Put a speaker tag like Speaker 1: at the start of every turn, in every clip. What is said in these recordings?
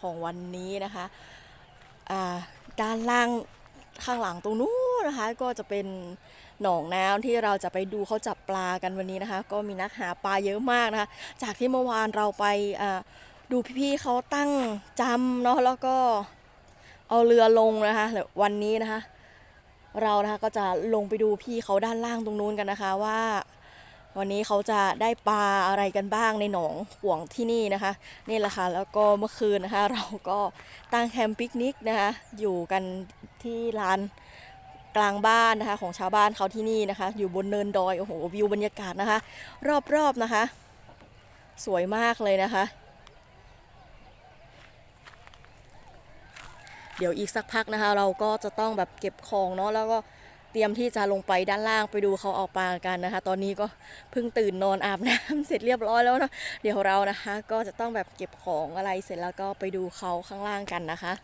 Speaker 1: ของวันนี้นะคะด้านล่างข้างหลังตรงนู้นนะคะ ก็จะเป็นหนองน้ำที่เราจะไปดูเขาจับปลากันวันนี้นะคะ ก็มีนักหาปลาเยอะมากนะคะ จากที่เมื่อวานเราไปดูพี่ๆเขาตั้งจำเนาะแล้วก็เอาเรือลงนะคะแล้ววันนี้นะคะ เรานะคะก็จะลงไปดูพี่เขาด้านล่างตรงนู้นกันนะคะว่า วันนี้เขาจะได้ปลาอะไรกันบ้างในหนองห่วงที่นี่นะคะ นี่แหละค่ะแล้วก็เมื่อคืนนะคะ เราก็ตั้งแคมป์ปิกนิกนะคะ อยู่กันที่ลานกลางบ้านนะคะ ของชาวบ้านเขาที่นี่นะคะ อยู่บนเนินดอยโอ้โหวิวบรรยากาศนะคะ รอบๆนะคะ สวยมากเลยนะคะ เดี๋ยวอีกสักพักนะคะ เราก็จะต้องแบบเก็บของเนาะแล้วก็ เตรียมที่จะลงไปด้านล่างไปดูเขาออกปลากันนะคะ ตอนนี้ก็เพิ่งตื่นนอนอาบน้ำเสร็จเรียบร้อยแล้วเนาะเดี๋ยวเรานะคะ ก็จะต้องแบบเก็บของอะไรเสร็จแล้วก็ไปดูเขาข้างล่างกันนะคะ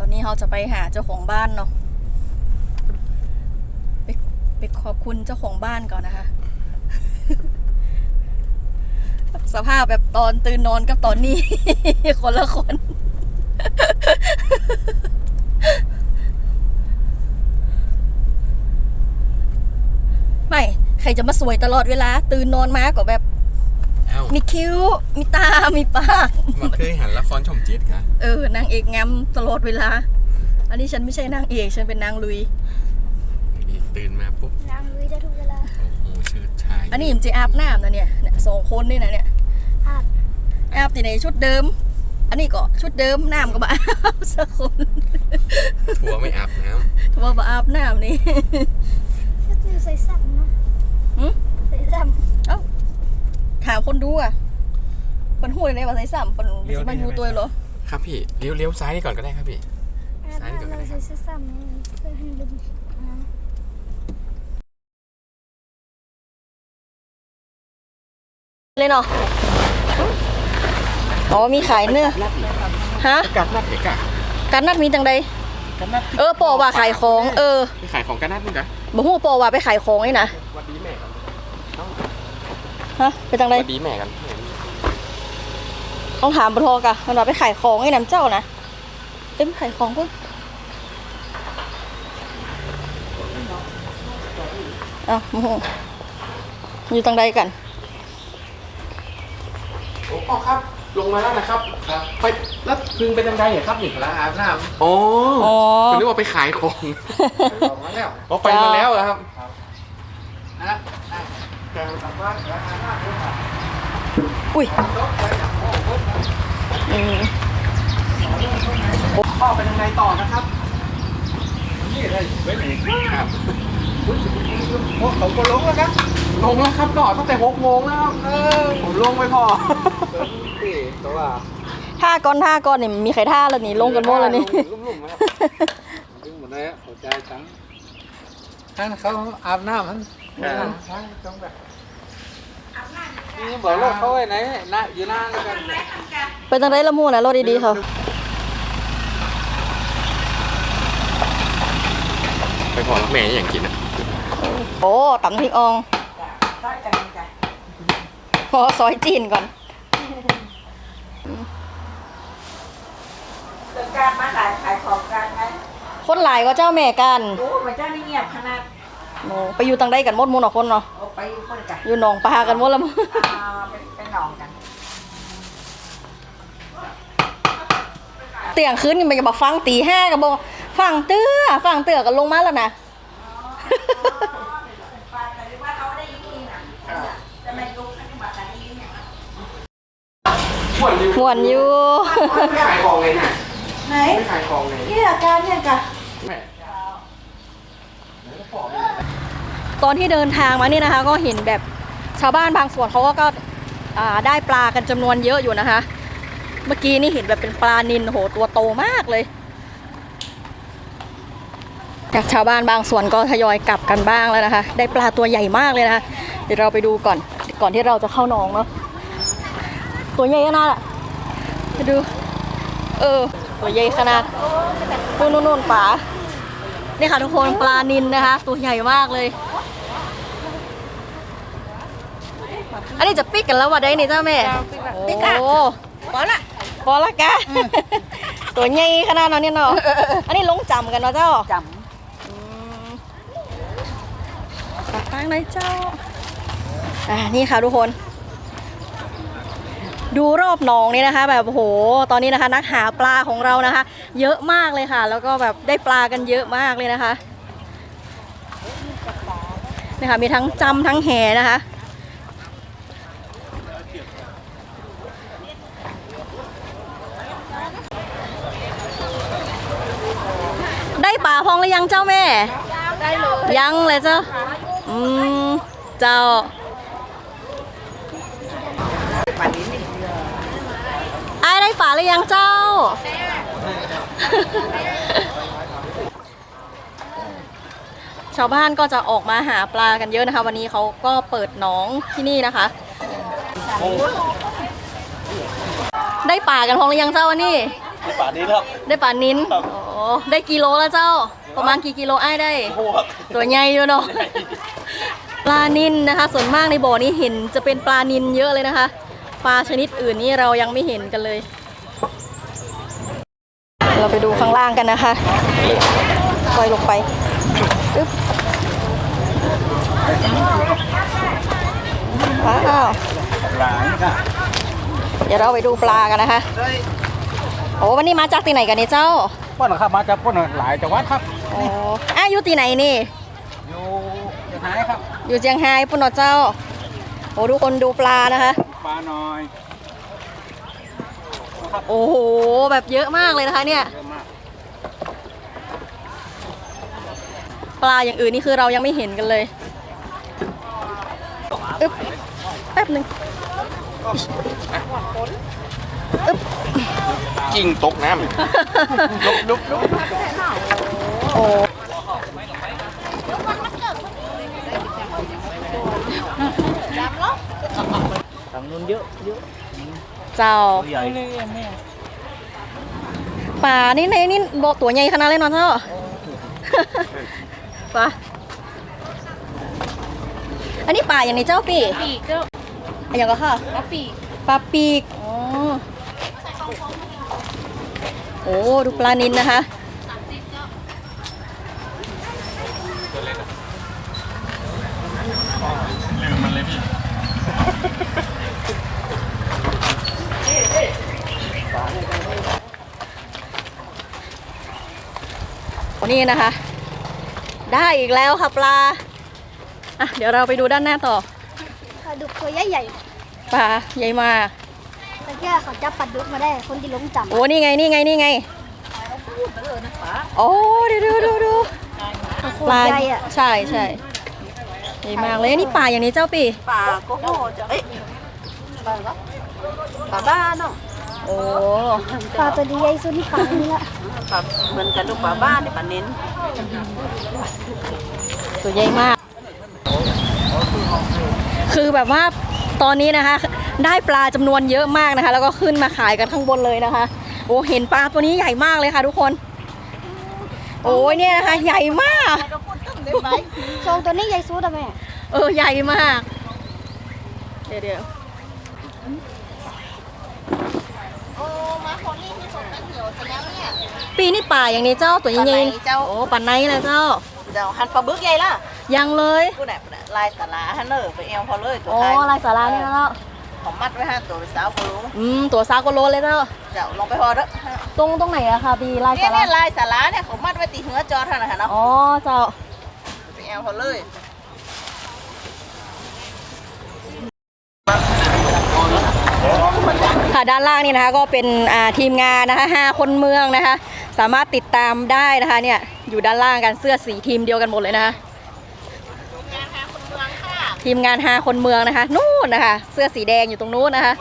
Speaker 1: ตอนนี้เรา จะไปหาเจ้าของบ้านเนาะไปไปขอบคุณเจ้าของบ้านก่อนนะคะ สภาพแบบตอนตื่นนอนกับตอนนี้ คนละคนไม่ใครจะมาสวยตลอดเวลา ตื่นนอนมาก็แบบ
Speaker 2: เอ้า
Speaker 1: มีคิ้ว มีตา มีปาก
Speaker 2: มาเคยหันละครช่องเจ็ดค่ะ
Speaker 1: เออนางเอกงามตลอดเวลา อันนี้ฉันไม่ใช่นางเอกฉันเป็นนางลุย
Speaker 2: อีกตื่นมาปุ๊บ
Speaker 3: นางลุยได้ทุกเวลา
Speaker 2: โอ้โหเชิดชาย
Speaker 1: อันนี้มันจะอาบน้ำนะเนี่ยเนี่ยสองคนนี่นะเนี่ย
Speaker 3: อาบ
Speaker 1: อาบที่ในชุดเดิม อันนี้ก็ชุดเดิมน้ำก็บอาบสักคน
Speaker 2: ทัวร์ไม่อาบน้
Speaker 1: ถือว่าบอาบน้ำนี่
Speaker 3: ก็คือใส่ซ้ำเนาะ
Speaker 1: หึ
Speaker 3: ใส่ซ้
Speaker 1: ถามคนดูอะเป็นหูเลยว่าใส่ซ้ำเป็นสิมันอยู่ตัวเหรอำ
Speaker 2: ครับพี่เลี้ยวเลี้ยวซ้ายก่อนก็ได้ครับพี่ำ
Speaker 3: อาบ
Speaker 2: ซ้ายก่อนก็
Speaker 3: น้ำ
Speaker 2: ได้
Speaker 3: เรา
Speaker 2: ครับ
Speaker 3: ใส่ซ้ำเพื่อให้ดึงอ่า
Speaker 1: เลยเนาะอ๋อมีขายเนื้อฮะ
Speaker 2: กัดนัดเด็กอะ
Speaker 1: การนัดมีจังใด
Speaker 2: กัดนัด
Speaker 1: เออปอว่าขายของ เออ
Speaker 2: ไปขายของกันนัดมั้งกะ
Speaker 1: บ่ฮู้ปอว่าไปขายของนี่นะ
Speaker 2: วันดีแม่กัน
Speaker 1: ฮะไปจังใด
Speaker 2: วันดีแม่กัน
Speaker 1: ต้องถามบทอกะมันว่าไปขายของไอ้น้ำเจ้านะ เอ้ยไปขายของพุ่นเอ้าโอ้โหอยู่ตังใดกัน
Speaker 2: โอ้พ่อครับ ลงมาแล้วนะครับ ครับ ไป แล้วพึงไปทางใดเหรอครับนี่
Speaker 4: แล้วอาบน้
Speaker 2: โอ้
Speaker 1: อ๋อ
Speaker 2: ผมนึกว่าไปขายของำ
Speaker 4: ออกมาแล้ว
Speaker 2: อ๋อไปมาแล้วเหรอครับ
Speaker 4: นะอะกลับบ้านแล้วอาบน้ำด้วยครับ
Speaker 1: อุ้ย
Speaker 4: รถไปจากห้องรถนะ
Speaker 1: อืม
Speaker 4: พ่อไปทางไหนต่อนะครับ นี่เลยเว้ยเอง
Speaker 2: ครับ
Speaker 4: อุ๊ยโอ้เขาก็ลงแล้วนะ
Speaker 2: ลงแล้วครับต่อตั้งแต่หกโมงแล้วครับ
Speaker 4: เออ
Speaker 2: ผมลงไม่พอ
Speaker 4: เดินสิแต่ว่า
Speaker 1: ท่าก้อนท่าก้อนนี่มีใครท่าแล้วนี่ลงกันหมดแล้วนี่
Speaker 4: ลุ่มๆนะครับดึงหมดเลยเข้าใจจังท่านเขาอาบน้ำมัน
Speaker 2: อ่า
Speaker 4: ใช่ต้องแบบนี่บอกรถเขาไว้ไหนนะอยู่หน้าแล้วกัน
Speaker 1: ไปตังใดละมู่นะรถดีๆเขา
Speaker 2: ไปพอแล้วแม่อย่างกินอะ
Speaker 1: โอ้ตำพริกอองขอซอยจีนก่อน
Speaker 5: เกิดการมาขายขายของกันไหม
Speaker 1: คนหลายก็เจ้าแม่กัน
Speaker 5: โอ้มันเจ้านี่เงียบขนาด
Speaker 1: โอ้ไปอยู่ตังใดกันหมดหมูเนาะคนเนาะ
Speaker 5: โอ้ไปอยู่คนกัน
Speaker 1: อยู่หนองปลากันหมดแล้วมั้ง
Speaker 5: อ่าเป็นเป็นหนองกัน
Speaker 1: เตียงคืนนี่มันจะบอกฟังตีห้ากับบอก ฟังเตื้อฟังเตื้อกันลงมาแล้วนะ
Speaker 5: แต่ว่าเขาได้ยินนี่นะจะไม่รู้อันนี้บัตรได้ยินเนี่ย
Speaker 2: หวนอยู่
Speaker 1: หวนอยู่
Speaker 2: ไม่ขายของเลยนะ
Speaker 5: ไหน
Speaker 2: ไม่ขายของเลย
Speaker 5: นี่อาการเนี่ยกะ
Speaker 2: แม่
Speaker 1: ตอนที่เดินทางมานี่นะคะ ก็เห็นแบบชาวบ้านบางส่วนเขาก็ก็อ่าได้ปลากันจำนวนเยอะอยู่นะคะ เมื่อกี้นี่เห็นแบบเป็นปลานินโหตัวโตมากเลย จากชาวบ้านบางส่วนก็ทยอยกลับกันบ้างแล้วนะคะ ได้ปลาตัวใหญ่มากเลยนะคะ เดี๋ยวเราไปดูก่อน ก่อนที่เราจะเข้าหนองเนาะ ตัวใหญ่ขนาดอะไปดู เออ ตัวใหญ่ขนาดนู่นนู่นนู่นปลานี่ค่ะทุกคนปลานินนะคะ ตัวใหญ่มากเลย อันนี้จะปิกกันแล้ววะได้นี่เจ้าแม่ปิกโอ้
Speaker 5: พอละ
Speaker 1: พอละกะตัวใหญ่ขนาดนั้นเนี่ยเนาะ อันนี้ลงจำกันเนาะเจ้า
Speaker 5: จ
Speaker 1: อืม ตักตั้งเลยเจ้า อ่านี่ค่ะทุกคน ดูรอบหนองนี่นะคะ แบบโอ้โห ตอนนี้นะคะ นักหาปลาของเรานะคะ เยอะมากเลยค่ะ แล้วก็แบบได้ปลากันเยอะมากเลยนะคะนี่ค่ะมีทั้งจำทั้งแหนะคะ ได้ปลาพองหรือยังเจ้าแม่
Speaker 5: ได้เลย
Speaker 1: ยังเลยเจ้าอืม เจ้า
Speaker 5: ป่านนี้นี่
Speaker 1: ไอ้ายได้ปลาหรือยังเจ้า ชาวบ้านก็จะออกมาหาปลากันเยอะนะคะ วันนี้เขาก็เปิดหนองที่นี่นะคะ ได้ปลากันพองหรือยังเจ้าวันนี้
Speaker 2: ป่านนี้ครับ
Speaker 1: ได้ปลานิ้น
Speaker 2: ครับ
Speaker 1: อ๋อได้กิโลแล้วเจ้า ประมาณกี่กิโลไอ้ายได้
Speaker 2: โอ้ครับ
Speaker 1: ตัวใหญ่อยู่เนาะ ปลานินนะคะ ส่วนมากในบ่อนี้เห็นจะเป็นปลานินเยอะเลยนะคะ ปลาชนิดอื่นนี่เรายังไม่เห็นกันเลย เราไปดูข้างล่างกันนะคะปล่อยลงไปอึ๊บว้าว
Speaker 4: หลายค่ะ
Speaker 1: เดี๋ยวเราไปดูปลากันนะคะโอ้วันนี้มาจากที่ไหนกันเนี่ยเจ้า
Speaker 4: ป้อนครับมาจากป้อนหลายจังหวัดครับ
Speaker 1: โอ้อาอยู่ที่ไหนนี่
Speaker 4: อยู่ยังไงครับ
Speaker 1: อยู่เจียงไฮ้ปุ่นเนาะเจ้าโอ้ทุกคนดูปลานะคะ
Speaker 4: ปลาน้อยนะครับ
Speaker 1: โอ้โห แบบเยอะมากเลยนะคะเนี่ย
Speaker 4: เยอะมาก
Speaker 1: ปลาอย่างอื่นนี่คือเรายังไม่เห็นกันเลยอึ๊บแป๊บหนึ่งอึ๊บ
Speaker 2: กิ่งตกน้ำลุกลุกลุก
Speaker 1: โอ้ เจ้า
Speaker 4: ใหญ่
Speaker 1: ปลานี่ในนี่โบตัวใหญ่ขนาดเลยนาะเจ้าปลาอันนี้ปลาอย่างนี้เจ้าปี
Speaker 5: ปีกเจ้า
Speaker 1: อันอย่างก็ค่ะ
Speaker 5: แล้วปีก
Speaker 1: ปลาปีกอ๋อโอ้ดูปลานินนะคะ
Speaker 2: ลืมมันเลยพี่
Speaker 1: นี่นะคะ ได้อีกแล้วค่ะปลา อะ เดี๋ยวเราไปดูด้านหน้าต่อ
Speaker 3: ปลาดุกตัวใหญ่
Speaker 1: ปลาใหญ่มาก
Speaker 3: ๆแต่แค่เขาจับปลาดุกมาได้ คนที่ลงจับ
Speaker 1: โอ้นี่ไงนี่ไงนี่ไงโอ้ดูดูดูดู
Speaker 3: ปลาใหญ่อะ
Speaker 1: ใช่ใช่ใหญ่มากเลยนี่ปลาอย่างนี้เจ้าปี
Speaker 5: ปลาโกโก้เจ้าเอ้ยปลาอะไรวะปลาบ้านเนาะ
Speaker 1: โอ้
Speaker 3: ปลาตัวที่ใหญ่สุดที่ปลานี่ละ
Speaker 5: ปลาเหมือนกันลูกปลาบ้านนี่ปลาเน้น
Speaker 1: ตัวใหญ่มาก คือแบบว่าตอนนี้นะคะ ได้ปลาจำนวนเยอะมากนะคะ แล้วก็ขึ้นมาขายกันข้างบนเลยนะคะ โอ้เห็นปลาตัวนี้ใหญ่มากเลยค่ะ ทุกคน โอ้ยเนี่ยนะคะ ใหญ่มาก
Speaker 3: ทรงตัวนี้ใหญ่สุดอะแม่
Speaker 1: เออใหญ่มาก เดี๋ยวเดี๋ยว ปีนี่ป่าอย่างนี้เจ้าตัวใหญ่
Speaker 5: ปลาไหน
Speaker 1: ๆ
Speaker 5: เจ้า
Speaker 1: โอ้ป่าไหนเลยเจ้า
Speaker 5: เจ้าหันปลาบึกใหญ่ล่ะ
Speaker 1: ยังเลย
Speaker 5: ผู้ไหนผู้ไหนลายสาราฮันเนอร์ไปเอวพอเลยตัว
Speaker 1: โอ้
Speaker 5: ไทย
Speaker 1: ลายสารานี่แล้ว
Speaker 5: ผมมัดไว้ฮะตัวเป็นสาวคนรู้
Speaker 1: อืมตัวซากโกโลเลยเจ้า
Speaker 5: เจ้าลงไปพอเด้อ
Speaker 1: ตรงตรงไหนอะคะปีลาย
Speaker 5: เนี่
Speaker 1: สายรา
Speaker 5: เนี่ยลายสาราเนี่ยผมมัดไว้ตีหัวจอเท่านั้นฮะเนาะ
Speaker 1: อ๋อเจ้า
Speaker 5: ไปเอวพอเลย
Speaker 1: ค่ะด้านล่างนี่นะคะก็เป็นทีมงานนะคะหคนเมืองนะคะ สามารถติดตามได้นะคะเนี่ยอยู่ด้านล่างกันเสื้อสีทีมเดียวกันหมดเลยนะคะทีมงานหาคนเมืองนะคะ นู่นนะคะ เสื้อสีแดงอยู่ตรงนู้นนะคะ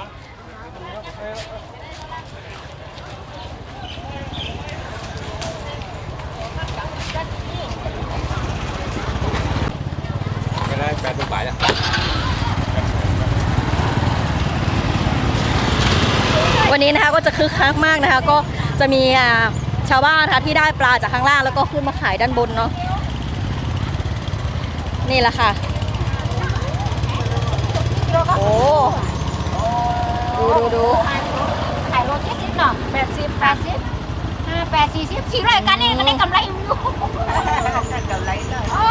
Speaker 2: ได้แปดตัวไปแล้ว
Speaker 1: นี้นะคะก็จะคึกคักมากนะคะ ก็จะมีอ่าชาวบ้านนะคะที่ได้ปลาจากข้างล่างแล้วก็ขึ้นมาขายด้านบนเนาะนี่แหละค่ะโอ้ดูดูดู
Speaker 3: ขายรถแค่สิบหน่อแปดสิบแปดสิบห้าแปดสี่สิบสี่ร้อยกันนี่ก็ได้กำไรอยู่
Speaker 5: กำไรเลย
Speaker 3: โอ้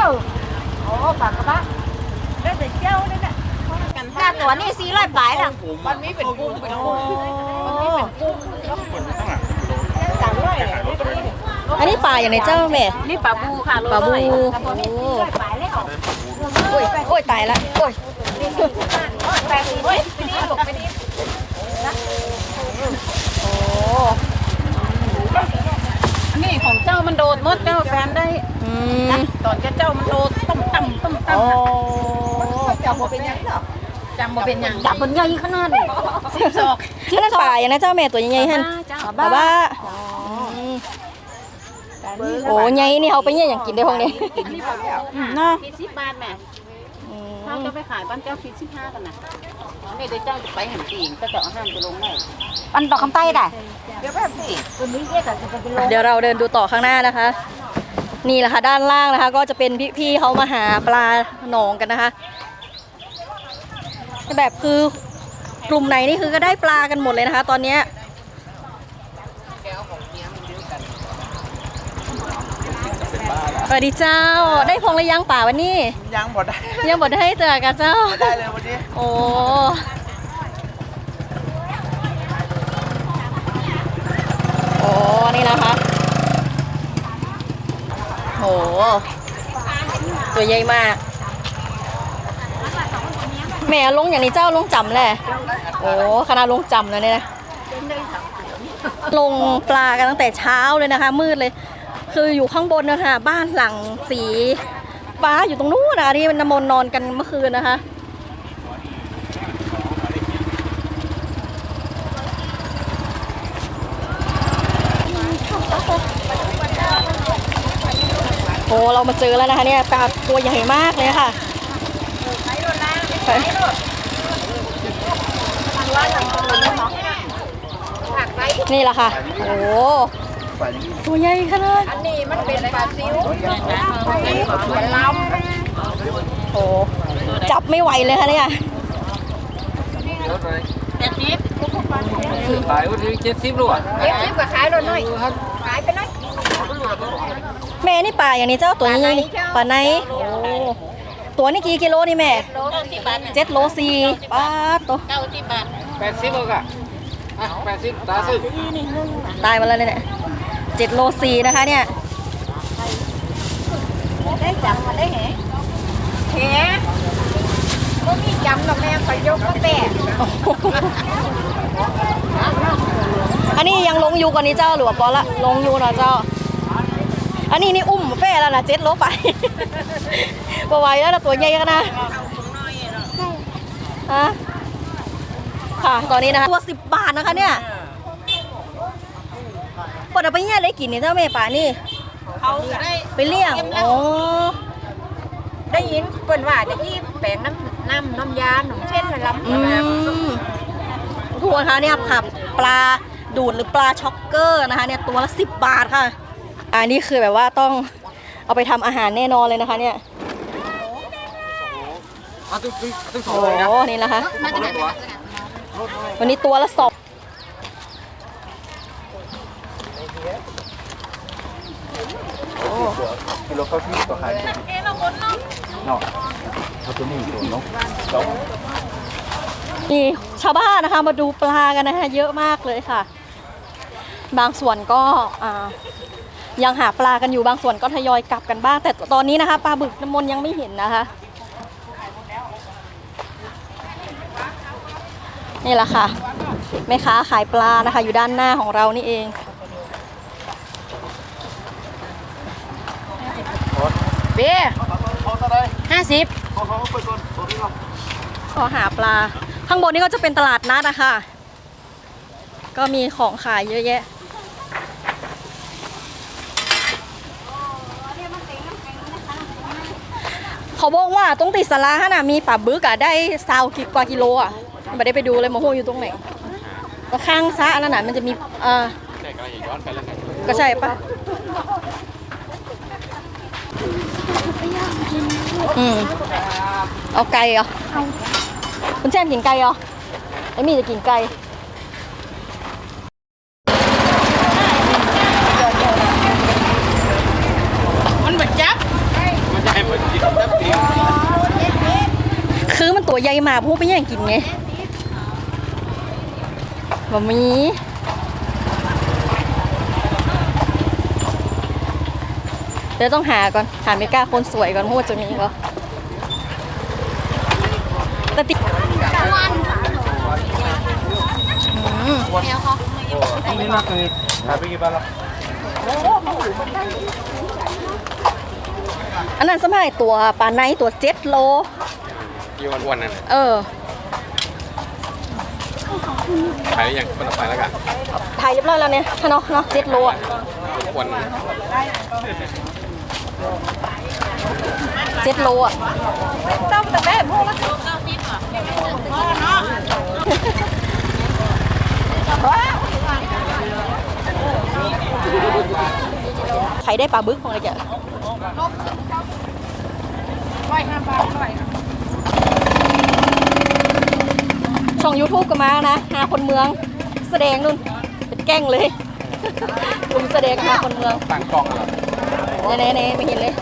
Speaker 3: โอ้ปากกระบะ
Speaker 5: แล้วแต่เจ้านี่แหละกัน
Speaker 3: ค่าตัวนี่สี่ร้อยปลายละ
Speaker 5: มันมีเป็นกุ้งเป็นกุ้งมันมีเป็นกุ้ง สามร้อยเลย
Speaker 1: อันนี้ปลาอย่างไรเจ้าแม่
Speaker 5: นี่ปลาบูค่ะ
Speaker 1: ปลาบู
Speaker 3: ตัวนี้
Speaker 1: โอ้
Speaker 3: สี่ร้อยปลายเลยเหรอ
Speaker 1: โอ้ยโอ้ยตายละโอ้ย
Speaker 3: แปดสี่สิบ
Speaker 5: ไปนี่หลบไปนี่
Speaker 1: โอ้
Speaker 5: อันนี้ของเจ้ามันโดดมดเจ้าแฟนได้
Speaker 1: อืม
Speaker 5: ตอนเจ้ามันโดดต้มต่ำต้ม
Speaker 1: โอ้
Speaker 5: ต่ำจำบ่เป็นยังหรอ จำบ่เป็นยัง
Speaker 3: จับมันใหญ่ขนาดนี้
Speaker 5: สิบศอก
Speaker 1: ชื่อนั่นปลาอย่างนะเจ้าแม่ตัวใหญ่ๆฮั่น
Speaker 5: เจ้า
Speaker 1: ปลาบ้าอืมโอ้ใหญ่นี่เขาไปเนี่ยอย่างกินได้พวกนี้
Speaker 5: เนาะคิดสิบบาทแม่
Speaker 1: อื
Speaker 5: ถ้ามเจ้าไปขายบ้านเจ้าคิดสิบห้ากันนะนี่เดี๋ยวเจ้าจะไปหันปีงก็จะเอาห้ามไปลงได้
Speaker 3: มันดอกคำใต้ได้
Speaker 5: เดี๋ยวแบบนี้
Speaker 3: ตัวนี้เรียกกันจะเป็นโล
Speaker 1: เดี๋ยวเราเดินดูต่อข้างหน้านะคะนี่แหละค่ะด้านล่างนะคะ ก็จะเป็นพี่ๆเขามาหาปลาหนองกันนะคะ แบบคือกลุ่มไหนนี่คือก็ได้ปลากันหมดเลยนะคะ ตอนเนี้ยสวัสดีเจ้า ได้พงระยังป่าวันนี้
Speaker 2: ยังบ่ได้
Speaker 1: ยังบอกได้เจอกันเจ้า
Speaker 2: ได้เลยวันนี้
Speaker 1: โอ้โอ้นี่นะคะโหตัวใหญ่มาก แม่ลงอย่างนี้เจ้าลงจำแหละโอ้ขนาดลงจำแล้วเนี่ยนะลงปลากันตั้งแต่เช้าเลยนะคะ มืดเลย คืออยู่ข้างบนนะคะบ้านหลังสีฟ้าอยู่ตรงนู้นนะที่มันน้ำมนต์นอนกันเมื่อคืนนะคะโอ้เรามาเจอแล้วนะคะเนี่ยปลาตัวใหญ่มากเลยค่ะ ไปนี่แหละค่ะ โอ้ตัวใหญ่ขนาด
Speaker 5: อันนี้มันเป็นปลาซิวปลาล
Speaker 1: โอ้จับไม่ไหวเลยค่ะเนี่ยำ
Speaker 5: เจ็ดสิบ
Speaker 4: ขายวันที่เจ็ดสิบลูกอะ
Speaker 5: เจ็ดสิบก็ขายเราหน่อย ขายไปหน่อย
Speaker 1: แม่นี่ปลาอย่างนี้เจ้าตัวใหญ่ๆนี่ปลาไหนโอ้ ตัวนี้กี่กิโลนี่แม่
Speaker 5: โลสิบบาท
Speaker 1: เจ็ดโลสี่ปลาตัว
Speaker 5: เก้าสิบบาท
Speaker 4: แปดสิบลูกอะอะแปดสิบตาซื้อ
Speaker 1: ตายมาแล้วเนี่ยเจ็ดโลสี่นะคะเนี่ย
Speaker 5: ได้จำมาได้เหรอเฮ้ก็มีจำกับแม่ขอยกก็แปะ
Speaker 1: อันนี้ยังลงอยู่กว่านี้เจ้าหรือว่าปอละลงอยู่เนาะเจ้า อันนี้นี่อุ้มแป้แล้วนะเจ็ดโลไปปไหวแล้วนะตัวใหญ่ขนาดฮะค่ะตอนนี้นะคะตัวสิบบาทนะคะเนี่ยปอดเอาไปเนี่ยได้กินนี่เจ้าแม่ป่านี่
Speaker 5: เขาได้
Speaker 1: ไปเลี้ยงอ๋อ
Speaker 5: ได้ยินเปิ้นว่าจะที่แปลงน้ำน้ำน้ำยาหนองเช่นละล้ำ
Speaker 1: อืมทุกคนคะเนี่ยค่ะปลาดูดหรือปลาช็อกเกอร์นะคะเนี่ยตัวละสิบบาทค่ะ อันนี้คือแบบว่าต้องเอาไปทำอาหารแน่นอนเลยนะคะเนี่ย
Speaker 4: เอาตึ้งตึ้งตึ้งสอ
Speaker 1: โอ้
Speaker 4: เลยนะ
Speaker 1: โหนี่นะคะ
Speaker 4: ว
Speaker 1: วันนี้ตัวละสอง
Speaker 2: กิโลเข้าที่ตัวขายตัวนี้เนาะเอาตัวนี้ตัวเนาะ
Speaker 1: นี่ชาวบ้านนะคะมาดูปลากันนะคะเยอะมากเลยค่ะ บางส่วนก็อ่า ยังหาปลากันอยู่บางส่วนก็ทยอยกลับกันบ้าง แต่ตอนนี้นะคะปลาบึกน้ำมนต์ยังไม่เห็นนะคะนี่แหละค่ะแม่ค้าขายปลานะคะ อยู่ด้านหน้าของเรานี่เอง
Speaker 5: เบี้ยห้าสิบ
Speaker 1: ก็หาปลา ข้างบนนี่ก็จะเป็นตลาดนัดนะคะ ก็มีของขายเยอะแยะ เขาบอกว่าตรงติดสลาฮะน่ะมีป่าบึกอะได้ซาวกิกว่ากิโลอะไม่ได้ไปดูเลยโมโหอยู่ตรงไหนก็ข้างซะอันนั้นน่ะมันจะมีเอ่อ
Speaker 2: ก็อย่าก็
Speaker 1: ใช่ปะอืมเอาไก่เหรอคุณแช่มกินไก่เหรอไอ้มี่จะกินไก่
Speaker 2: มันแบบจับมันจะให้มันกินจับตี
Speaker 1: คือมัน ตัวใหญ่มากพูดไปแย่งกินไงบะหมีเดี๋ยวต้องหาก่อน หาไม่กล้าคนสวยก่อนเพราะว่าจะมีก็แต่ติอืม
Speaker 4: นี่น่าคือหาไปกี่บาทละ
Speaker 1: อันนั้นสมัยตัวปลาไนตัวเจ็ดโล
Speaker 2: ยี่วันวันๆนั่นน่ะ
Speaker 1: เออ
Speaker 2: ไปหรือยังคนต่อไปแล้วกัน
Speaker 1: ถ่ายเรียบร้อยแล้วเนี่ยเนาะเนาะเจ็ดโลอะ
Speaker 2: วันนั้น
Speaker 1: เจ็ดโลอะ
Speaker 5: ต้องแต่แม่พูดว่า
Speaker 1: ใครได้ปลาบึกของอะไรแก
Speaker 5: ร้อยห้าบาทร้อย
Speaker 1: ช่อง YouTube ก็มานะหาคนเมืองแสดงนู่นเป็นแกล้งเลยกลุ่มแสดงหาคนเมือง
Speaker 2: ตั้งกล้องเหรอ
Speaker 1: เน่เน่ๆไม่เห็นเลย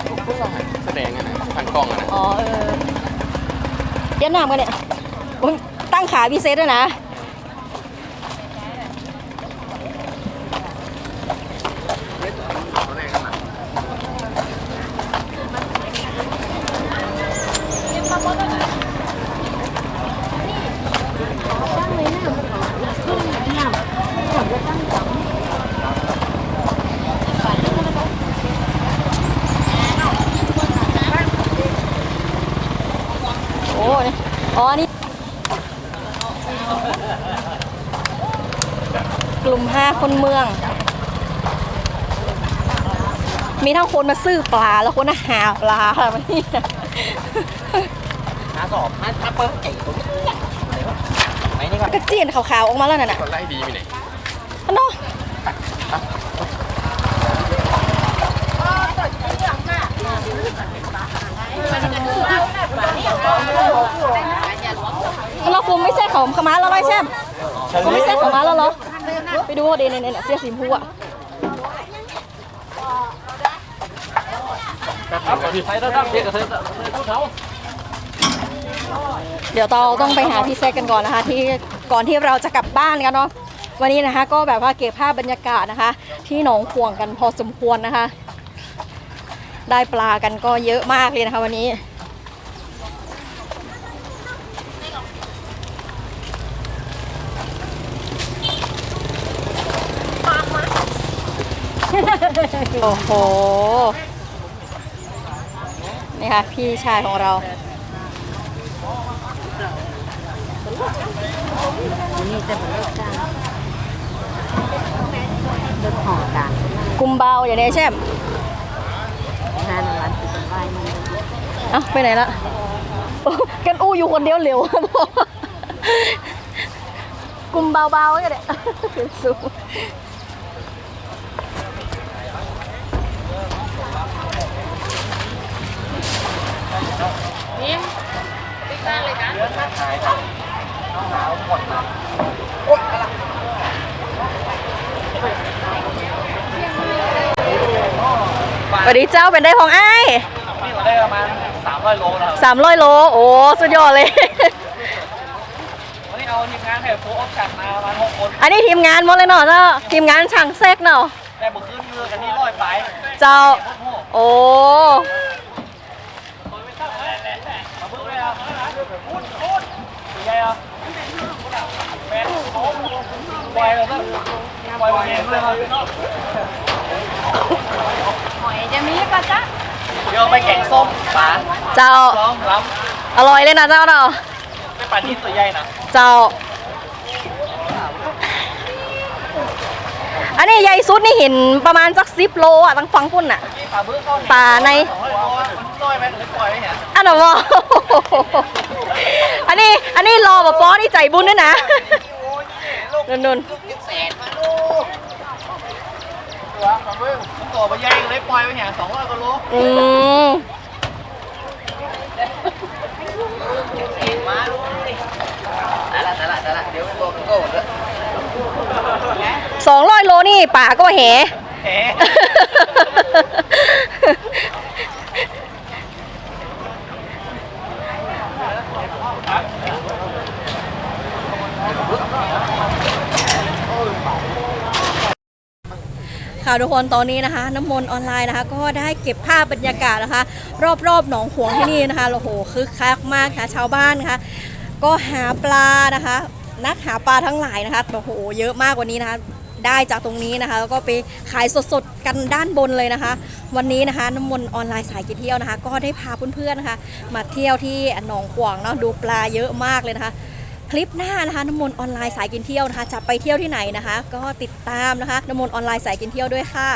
Speaker 2: แสดงอะนะตั้งกล้องอะนะ
Speaker 1: อ๋อเออเย็นหน้ากันเนี่ยอุ๊ยตั้งขาพิเศษด้วยนะ โอ้นี่ อ๋อนี่ กลุ่มห้าคนเมือง มีทั้งคนมาซื้อปลาแล้วคนมาหาปลาแบบนี้
Speaker 4: หาสอบหาถ้าเปิ้ลไก่ตัวนี้ไหนนี่ก่อน
Speaker 1: กระเจียนขาวๆออกมาแล้วน่ะน่ะ
Speaker 2: คนไล่ดีไปไหน
Speaker 1: อันเนาะ เราคุมไม่ใช่ของขม้าแล้วไรแช่มคุมไม่ใช่ของม้าแล้วเหรอ ไปดูเดนเนนเสื้อสีชมพูอะ
Speaker 2: ใช้ระเด็กกับเธอเท้า
Speaker 1: เดี๋ยวเราต้องไปหาพี่แซกกันก่อนนะคะ ที่ก่อนที่เราจะกลับบ้านกันเนาะวันนี้นะคะก็แบบว่าเก็บภาพบรรยากาศนะคะ ที่หนองขวงกันพอสมควรนะคะ ได้ปลากันก็เยอะมากเลยนะคะวันนี้ โอ้โห นี่ค่ะ พี่ชายของเรา
Speaker 5: นี่จะเป็นรถจ้างรถห่อกัน
Speaker 1: กุมเบาอย่างนี้ใช่ไหม
Speaker 5: งานร้านติดไว้มัน
Speaker 1: เอ้าไปไหนละโอ้กันอู้อยู่คนเดียวเร็วกุมเบาๆอย่างเนี้ยสูง สวัสดีเจ้าเป็นได้ของไอ้าย
Speaker 4: นี่เราได้ประมาณสามร้อยโลนะครับ
Speaker 1: สามร้อยโล โอ้ สุดยอดเลย
Speaker 4: วันนี้เอาทีมงานให้โฟกัสกันมาประมาณหกคน
Speaker 1: อันนี้ทีมงานหมดเลยเนาะเจ้าทีมงานช่างเซ็กเนาะ
Speaker 4: แต่บุกขึ้นมือกันที่ร้อยไป
Speaker 1: เจ้า โอ้
Speaker 4: มาเพิ่มไปแล้วพูดพูดใหญ่อะแฟนเขาปล่อยเราต้องปล่อยวันนี้ เลยครับ
Speaker 5: หอยจะมีปะจ๊ะ
Speaker 4: เดี๋ยวไปแกงส้มปลา
Speaker 1: เจ้า
Speaker 4: ร้องล้
Speaker 1: อร่อยเลยนะเจ้าเนาะำ
Speaker 4: ไม่ปลาที่ตัวใหญ่นะ
Speaker 1: เจ้า อันนี้ใหญ่สุดนี่เห็นประมาณสักสิบโลอะตั้งฟังพุ่นอะ
Speaker 4: นี่ปลาเบื้องต้น
Speaker 1: ปลาใน
Speaker 4: สองร้อยโลมันน้อยไหมหรือปล่อยไหมเนี่ย
Speaker 1: อันนั้นวะอันนี้ อันนี้รอแบบป้อนี่ใจบุญด้วยนะนนน
Speaker 4: ตัวไปใหญ่เลยปล่อยไปแห่สองร้อยกิโล
Speaker 1: อืม
Speaker 4: มาเลยแต่ละแต่ละแต่ละเดี๋ยวตัวมันโก้เลย
Speaker 1: สองร้อยโลนี่ป่าก็แห
Speaker 4: แห
Speaker 1: ค่ะทุกคนตอนนี้นะคะ น้ำมนต์ออนไลน์นะคะ ก็ได้เก็บภาพบรรยากาศนะคะ รอบๆหนองหวงที่นี่นะคะโอ้โหคึกคักมากค่ะชาวบ้านนะคะก็หาปลานะคะ นักหาปลาทั้งหลายนะคะโอ้โหเยอะมากกว่านี้นะคะได้จากตรงนี้นะคะ แล้วก็ไปขายสดๆกันด้านบนเลยนะคะ วันนี้นะคะน้ำมนต์ออนไลน์สายกินเที่ยวนะคะ ก็ได้พาเพื่อนๆนะคะ มาเที่ยวที่หนองขวางเนาะดูปลาเยอะมากเลยนะคะ ลิปหน้านะคะน้ำมนต์ออนไลน์สายกินเที่ยวนะคะจะไปเที่ยวที่ไหนนะคะ ก็ติดตามนะคะน้ำมนต์ออนไลน์สายกินเที่ยวด้วยค่ะ